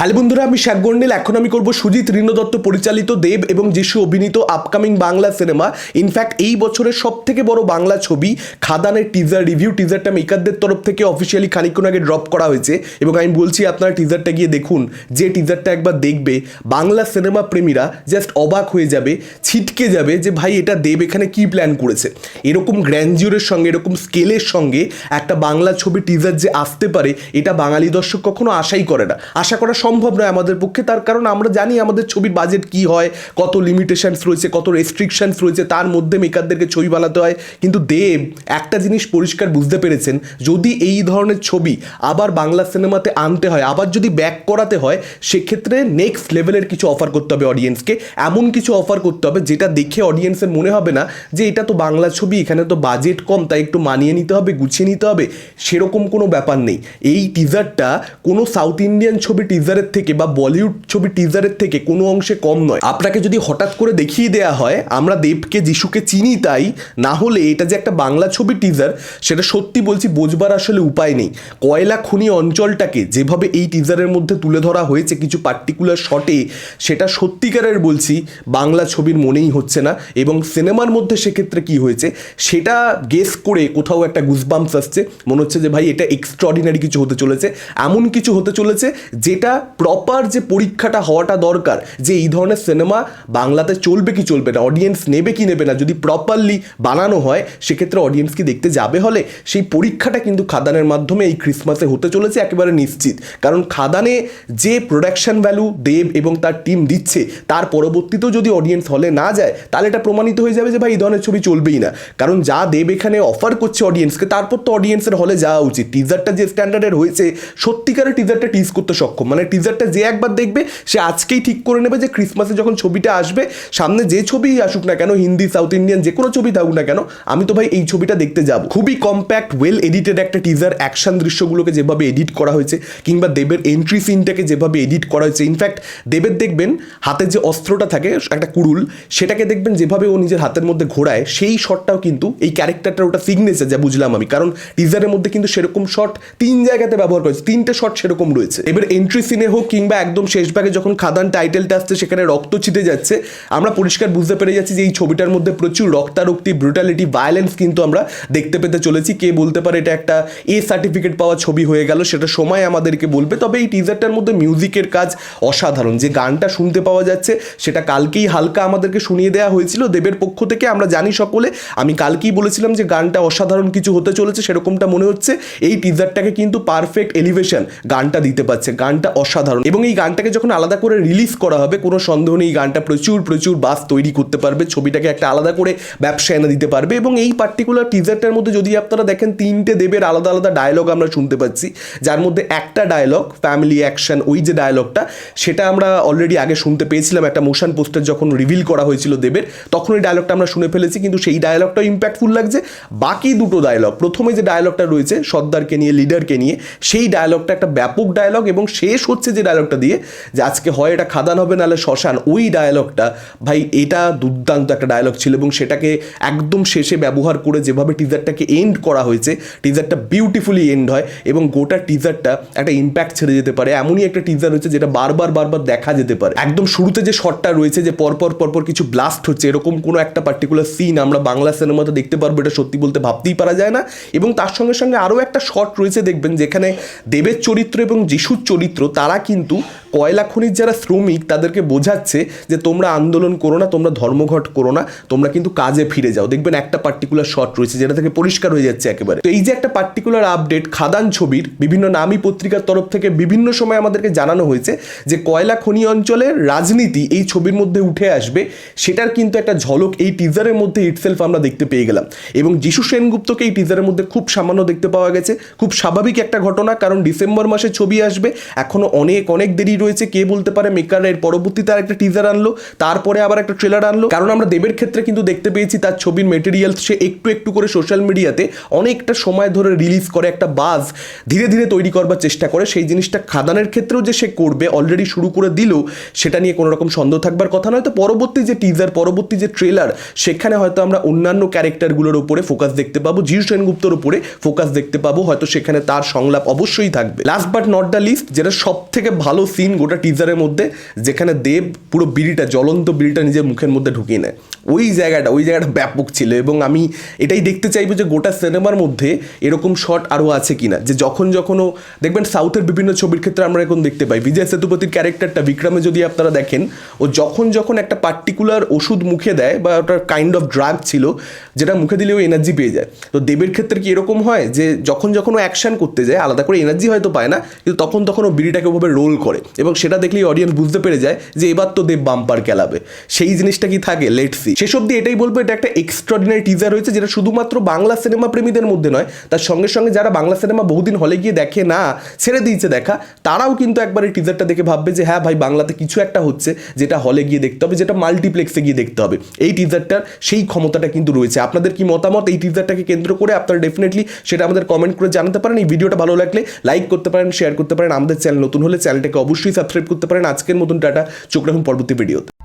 Hello বন্ধুরা, আমি শেখ গন্ডেল। এখন আমি করব সুজিত ঋণ দত্ত পরিচালিত দেব এবং যিশু অভিনীত আপকামিং বাংলা সিনেমা ইনফ্যাক্ট এই বছরের সব থেকে বড় বাংলা ছবি, খাদানের টিজার রিভিউ টিজারটা মেকারদের তরফ থেকে অফিসিয়ালি খানিকক্ষণ আগে ড্রপ করা হয়েছে এবং আমি বলছি, আপনারা টিজারটা গিয়ে দেখুন। যে টিজারটা একবার দেখবে, বাংলা সিনেমা প্রেমীরা জাস্ট অবাক হয়ে যাবে, ছিটকে যাবে যে, ভাই, এটা দেব এখানে কি প্ল্যান করেছে? এরকম গ্র্যান্ডিউরের সঙ্গে, এরকম স্কেলের সঙ্গে একটা বাংলা ছবি টিজার যে আসতে পারে, এটা বাঙালি দর্শক কখনো আশাই করে না। আশা করা সম্ভব নয় আমাদের পক্ষে। তার কারণ আমরা জানি আমাদের ছবির বাজেট কি হয়, কত লিমিটেশনস রয়েছে, কত রেস্ট্রিকশনস রয়েছে, তার মধ্যে মেকারদেরকে ছবি বানাতে হয়। কিন্তু দেব, একটা জিনিস পরিষ্কার বুঝতে পেরেছেন, যদি এই ধরনের ছবি আবার বাংলা সিনেমাতে আনতে হয়, আবার যদি ব্যাক করাতে হয়, সেক্ষেত্রে নেক্সট লেভেলের কিছু অফার করতে হবে অডিয়েন্সকে এমন কিছু অফার করতে হবে, যেটা দেখে অডিয়েন্সের মনে হবে না যে এটা তো বাংলা ছবি, এখানে তো বাজেট কম, তাই একটু মানিয়ে নিতে হবে, গুছিয়ে নিতে হবে। সেরকম কোনো ব্যাপার নেই। এই টিজারটা কোনো সাউথ ইন্ডিয়ান ছবি টিজারের থেকে বা বলিউড ছবি টিজারের থেকে কোনো অংশে কম নয়। আপনাকে যদি হঠাৎ করে দেখিয়ে দেওয়া হয়, আমরা দেবকে, যিশুকে চিনি তাই, না হলে এটা যে একটা বাংলা ছবি টিজার সেটা সত্যি বলছি বোঝবার আসলে উপায় নেই। কয়লা খনি অঞ্চলটাকে যেভাবে এই টিজারের মধ্যে তুলে ধরা হয়েছে কিছু পার্টিকুলার শটে সেটা সত্যিকারের বলছি বাংলা ছবির মনেই হচ্ছে না। এবং সিনেমার মধ্যে সেক্ষেত্রে কি হয়েছে, সেটা গেস করে কোথাও একটা গুজবাম্পস আসছে। মনে হচ্ছে যে ভাই, এটা এক্সট্রাঅর্ডিনারি কিছু হতে চলেছে। এমন কিছু হতে চলেছে, যেটা প্রপার যে পরীক্ষাটা হওয়াটা দরকার, যে এই ধরনের সিনেমা বাংলাতে চলবে কি চলবে না অডিয়েন্স নেবে কি নেবে না, যদি প্রপারলি বানানো হয়, সেক্ষেত্রে অডিয়েন্স কি দেখতে যাবে হলে, সেই পরীক্ষাটা কিন্তু খাদানের মাধ্যমে এই ক্রিসমাসে হতে চলেছে একেবারে নিশ্চিত। কারণ খাদানে যে প্রোডাকশন ভ্যালু দেব এবং তার টিম দিচ্ছে, তার পরবর্তীতেও যদি অডিয়েন্স হলে না যায়, তাহলে এটা প্রমাণিত হয়ে যাবে যে ভাই এই ধরনের ছবি চলবেই না। কারণ যা দেব এখানে অফার করছে অডিয়েন্সকে তারপর তো অডিয়েন্সের হলে যাওয়া উচিত। টিজারটা যে স্ট্যান্ডার্ডের হয়েছে, সত্যিকারের টিজারটা টিজ করতে সক্ষম। মানে টিজারটা যে একবার দেখবে, সে আজকেই ঠিক করে নেবে যে ক্রিসমাসে যখন ছবিটা আসবে, সামনে যে ছবিই আসুক না কেন, হিন্দি সাউথ ইন্ডিয়ান যে কোনো ছবি থাকুক না কেন, আমি তো ভাই এই ছবিটা দেখতে যাব। খুবই কম্প্যাক্ট ওয়েল এডিটেড একটা টিজার অ্যাকশন দৃশ্যগুলোকে যেভাবে এডিট করা হয়েছে, কিংবা দেবের এন্ট্রি সিনটাকে যেভাবে এডিট করা হয়েছে। ইনফ্যাক্ট দেবের দেখবেন হাতের যে অস্ত্রটা থাকে, একটা কুড়ুল, সেটাকে দেখবেন যেভাবে ও নিজের হাতের মধ্যে ঘোরায়, সেই শটটাও কিন্তু এই ক্যারেক্টারটার ওটা সিগনেচার যা বুঝলাম আমি। কারণ টিজারের মধ্যে কিন্তু সেরকম শট তিন জায়গাতে ব্যবহার করেছে তিনটে শট সেরকম রয়েছে। এবার এন্ট্রি সিনে হোক কিংবা একদম শেষ ভাগে যখন খাদান টাইটেলটা আসছে, সেখানে রক্ত ছিটে যাচ্ছে, আমরা পরিষ্কার বুঝতে পেরে যাচ্ছি যে এই ছবিটার মধ্যে প্রচুর রক্তারক্তি ব্রুটালিটি ভায়োলেন্স কিন্তু আমরা দেখতে পেতে চলেছি। কে বলতে পারে এটা একটা এ সার্টিফিকেট পাওয়া ছবি হয়ে গেল, সেটা সময় আমাদেরকে বলবে। তবে এই টিজারটার মধ্যে মিউজিকের কাজ অসাধারণ। যে গানটা শুনতে পাওয়া যাচ্ছে, সেটা কালকেই হালকা আমাদেরকে শুনিয়ে দেওয়া হয়েছিল দেবের পক্ষ থেকে। আমরা জানি সকলে, আমি কালকেই বলেছিলাম যে গানটা অসাধারণ কিছু হতে চলেছে, সেরকমটা মনে হচ্ছে। এই টিজারটাকে কিন্তু পারফেক্ট এলিভেশন গানটা দিতে পারছে। গানটা অসাধারণ এবং এই গানটাকে যখন আলাদা করে রিলিজ করা হবে, কোনো সন্দেহ নেই গানটা প্রচুর প্রচুর বাস তৈরি করতে পারবে, ছবিটাকে একটা আলাদা করে ব্যবসা এনে দিতে পারবে। এবং এই পার্টিকুলার টিজারটার মধ্যে যদি আপনারা দেখেন, তিনটে দেবের আলাদা আলাদা ডায়লগ আমরা শুনতে পাচ্ছি। যার মধ্যে একটা ডায়লগ ফ্যামিলি অ্যাকশন ওই যে ডায়লগটা সেটা আমরা অলরেডি আগে শুনতে পেয়েছিলাম। একটা মোশন পোস্টার যখন রিভিল করা হয়েছিল দেবের, তখন ওই ডায়লগটা আমরা শুনে ফেলেছি, কিন্তু সেই ডায়লগটাও ইম্প্যাক্টফুল লাগছে। বাকি দুটো ডায়লগ প্রথমে যে ডায়লগটা রয়েছে, সর্দারকে নিয়ে লিডারকে নিয়ে, সেই ডায়লগটা একটা ব্যাপক ডায়লগ এবং শেষ হচ্ছে যে ডায়লগটা দিয়ে যে আজকে হয় এটা খাদান হবে, নাহলে শ্মশান। ওই ডায়লগটা ভাই, এটা দুর্দান্ত একটা ডায়লগ ছিল এবং সেটাকে একদম শেষে ব্যবহার করে যেভাবে টিজারটাকে এন্ড করা হয়েছে টিজারটা বিউটিফুলি এন্ড হয় এবং গোটা টিজারটা একটা ইম্প্যাক্ট ছেড়ে যেতে পারে। এমনই একটা টিজার হচ্ছে যেটা বারবার বারবার দেখা যেতে পারে। একদম শুরুতে যে শটটা রয়েছে যে পরপর পরপর কিছু ব্লাস্ট হচ্ছে, এরকম কোনো একটা পার্টিকুলার সিন আমরা বাংলা সিনেমাতে দেখতে পারব, এটা সত্যি বলতে ভাবতেই পারা যায় না। এবং তার সঙ্গে সঙ্গে আরও একটা শট রয়েছে, দেখবেন, যেখানে দেবের চরিত্র এবং যিশুর চরিত্র, তারা কিন্তু কয়লা খনির যারা শ্রমিক, তাদেরকে বোঝাচ্ছে যে তোমরা আন্দোলন করো না, তোমরা ধর্মঘট করো না, তোমরা কিন্তু কাজে ফিরে যাও। দেখবেন একটা পার্টিকুলার শট রয়েছে যেটা থেকে পরিষ্কার হয়ে যাচ্ছে একেবারে। তো এই যে একটা পার্টিকুলার আপডেট খাদান ছবির বিভিন্ন নামী পত্রিকার তরফ থেকে বিভিন্ন সময় আমাদেরকে জানানো হয়েছে যে কয়লা খনি অঞ্চলের রাজনীতি এই ছবির মধ্যে উঠে আসবে। সেটার কিন্তু একটা ঝলক এই টিজারের মধ্যে ইটসেলফ আমরা দেখতে পেয়ে গেলাম। এবং যিশু সেনগুপ্তকে এই টিজারের মধ্যে খুব সামান্য দেখতে পাওয়া গেছে। খুব স্বাভাবিক একটা ঘটনা, কারণ ডিসেম্বর মাসে ছবি আসবে, এখনও অনেক অনেক দেরি রয়েছে, কে বলতে পারে মেকাররা এর। পরবর্তীতে আর একটা টিজার আনলো, তারপরে আবার একটা ট্রেলার আনলো। কারণ আমরা দেবের ক্ষেত্রে কিন্তু দেখতে পেয়েছি তার ছবির মেটেরিয়াল সে একটু একটু করে সোশ্যাল মিডিয়াতে অনেকটা সময় ধরে রিলিজ করে একটা বাজ ধীরে ধীরে তৈরি করবার চেষ্টা করে। সেই জিনিসটা খাদানের ক্ষেত্রেও যে সে করবে অলরেডি শুরু করে দিল, সেটা নিয়ে কোনো রকম সন্দেহ থাকবার কথা নয়। তো পরবর্তী যে টিজার পরবর্তী যে ট্রেলার সেখানে হয়তো আমরা অন্যান্য ক্যারেক্টারগুলোর উপরে ফোকাস দেখতে পাবো। জিউ সেনগুপ্তর উপরে ফোকাস দেখতে পাবো। হয়তো সেখানে তার সংলাপ অবশ্যই থাকবে। Last but not the least যেটা সব থেকে ভালো সিন গোটা টিজারের মধ্যে, যেখানে দেব পুরো বিড়িটা, জ্বলন্ত বিড়িটা নিজের মুখের মধ্যে ঢুকিয়ে নেয়। ওই জায়গাটা ওই জায়গাটা ব্যাপক ছিল এবং আমি এটাই দেখতে চাইব যে গোটা সিনেমার মধ্যে এরকম শট আরও আছে কিনা। যে যখন যখন ও, দেখবেন সাউথের বিভিন্ন ছবির ক্ষেত্রে আমরা এখন দেখতে পাই। বিজয় সেতুপতির ক্যারেক্টারটা বিক্রমে যদি আপনারা দেখেন, ও যখন যখন একটা পার্টিকুলার ওষুধ মুখে দেয় বা ওটার কাইন্ড অফ ড্রাগ ছিল, যেটা মুখে দিলে ও এনার্জি পেয়ে যায়। তো দেবের ক্ষেত্রে কি এরকম হয় যে যখন যখন ও অ্যাকশন করতে যায়, আলাদা করে এনার্জি হয়তো পায় না, কিন্তু তখন তখন ও বিড়িটাকে ওভাবে রোল করে এবং সেটা দেখলেই অডিয়েন্স বুঝতে পেরে যায় যে এবার তো দেব বাম্পার খেলাবে। সেই জিনিসটা কি থাকে? লেট সি শেষ অব্দি এটাই বলব, এটা একটা এক্সট্রাঅর্ডিনারি টিজার হয়েছে যেটা শুধুমাত্র বাংলা সিনেমা প্রেমীদের মধ্যে নয়, তার সঙ্গে সঙ্গে যারা বাংলা সিনেমা বহুদিন হলে গিয়ে দেখে না, ছেড়ে দিয়েছে দেখা, তারাও কিন্তু একবার এই টিজারটা দেখে ভাববে যে হ্যাঁ ভাই, বাংলাতে কিছু একটা হচ্ছে যেটা হলে গিয়ে দেখতে হবে, যেটা মাল্টিপ্লেক্সে গিয়ে দেখতে হবে। এই টিজারটার সেই ক্ষমতাটা কিন্তু রয়েছে। আপনাদের কি মতামত? এই টিজারটাকে কেন্দ্র করে আপনারা ডেফিনেটলি সেটা আমাদের কমেন্ট করে জানাতে পারেন। এই ভিডিওটা ভালো লাগলে লাইক করতে পারেন শেয়ার করতে পারেন। আমাদের চ্যানেল নতুন চ্যানেলটাকে অবশ্যই সাবস্ক্রাইব করতে পারেন। আজকের মতন টাটা। চোখ রাখুন পরবর্তী ভিডিওতে